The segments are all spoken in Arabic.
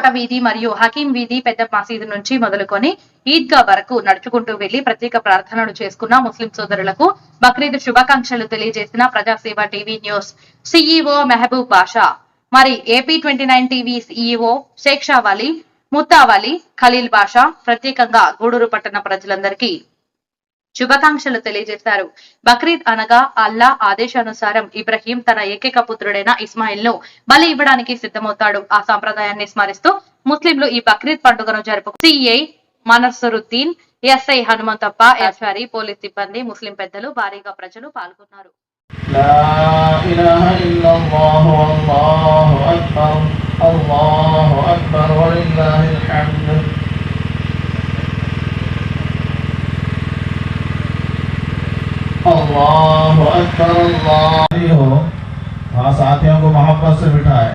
కోట వీధి మరియు హకీం వీధి పెద్ద మసీదు నుంచి మొదలుకొని ఈద్గా వరకు నడుచుకుంటూ వెళ్ళి ప్రత్యేక ప్రార్థనలు చేసుకున్న ముస్లిం సోదరులకు బక్రీద్ శుభాకాంక్షలు తెలియజేసిన Prajaseva TV news CEO Mehboob Basha మరి AP twenty nine TV CEO Shekshavali Muthavali Khaleel Basha ప్రత్యేకంగా గూడూరు పట్టణ ప్రజలందరికీ శుభాకాంక్షలు తెలియజేశారు. బక్రీద్ అనగా అల్లా ఆదేశానుసారం ఇబ్రహీం తన ఏకైక పుత్రుడైన ఇస్మాయిల్ను బలి ఇవ్వడానికి సిద్ధమవుతాడు. ఆ సాంప్రదాయాన్ని స్మరిస్తూ ముస్లింలు ఈ బక్రీద్ పండుగను జరుపు సిఐ మనసరుద్దీన్ ఎస్ఐ హనుమంతప్ప ఎస్వారి పోలీస్ సిబ్బంది ముస్లిం పెద్దలు భారీగా ప్రజలు పాల్గొన్నారు. الله अकबर अल्लाह हो हाँ साथियों को मोहब्बत से बिठाए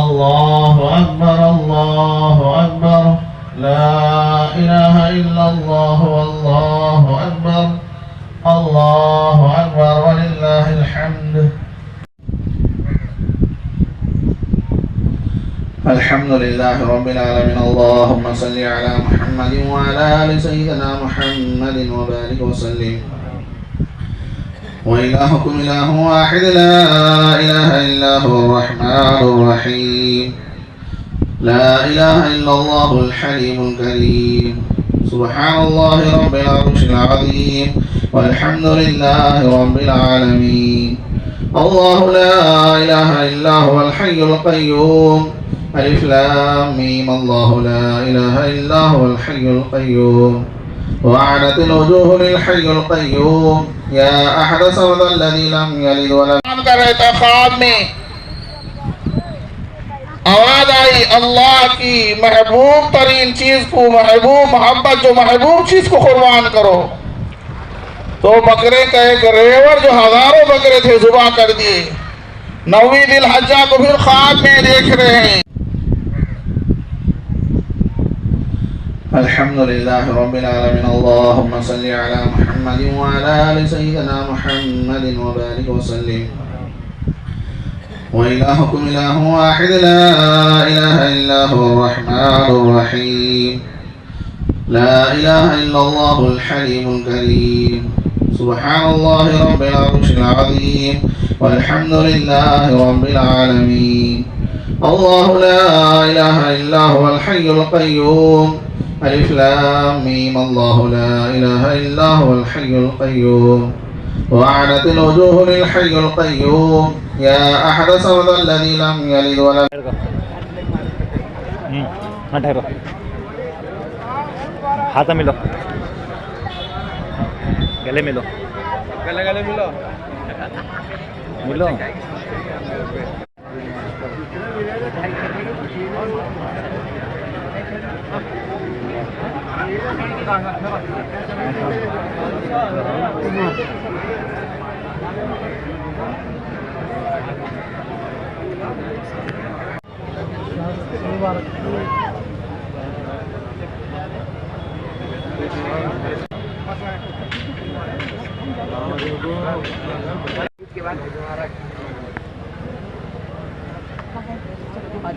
अल्लाह अकबर अल्लाह अकबर ला इलाहा इल्लल्लाह अल्लाह अकबर الله أكبر ولله الحمد الحمد لله رب العالمين اللهم صل على محمد وعلى آل سيدنا محمد وبارك وسلم وإلهكم إله واحد لا إله إلا هو الرحمن الرحيم. لا إله إلا الله الحليم الكريم. سبحان الله رب العرش العظيم. والحمد لله رب العالمين. الله لا إله إلا هو الحي القيوم. ألف ميم. الله لا إله إلا هو الحي القيوم. وعنت الوجوه للحي القيوم يا أحد صمد الذي لم يلد ولم کام کر رہے خواب میں آواز آئی اللہ کی محبوب ترین چیز کو محبوب، محبت، جو محبوب چیز کو قربان کرو۔ تو بکرے کا ایک ریور جو ہزاروں بکرے تھے زبا کر دیے۔ دل حجہ کو پھر خواب میں دیکھ رہے ہیں۔ الحمد لله رب العالمين. اللهم صل على محمد وعلى آل سيدنا محمد وبارك وسلم. وإلهكم إله واحد لا إله إلا هو الرحمن الرحيم. لا إله إلا الله الحليم الكريم. سبحان الله رب العرش العظيم. والحمد لله رب العالمين. الله لا إله إلا هو الحي القيوم. ألف لام ميم الله لا إله إلا هو الحي القيوم وعنت الوجوه للحي القيوم يا أحد صمد الذي لم يلد ولم हम्म, हाँ ठहरो हाथ मिलो गले मिलो गले गले मिलो मिलो के बाद आज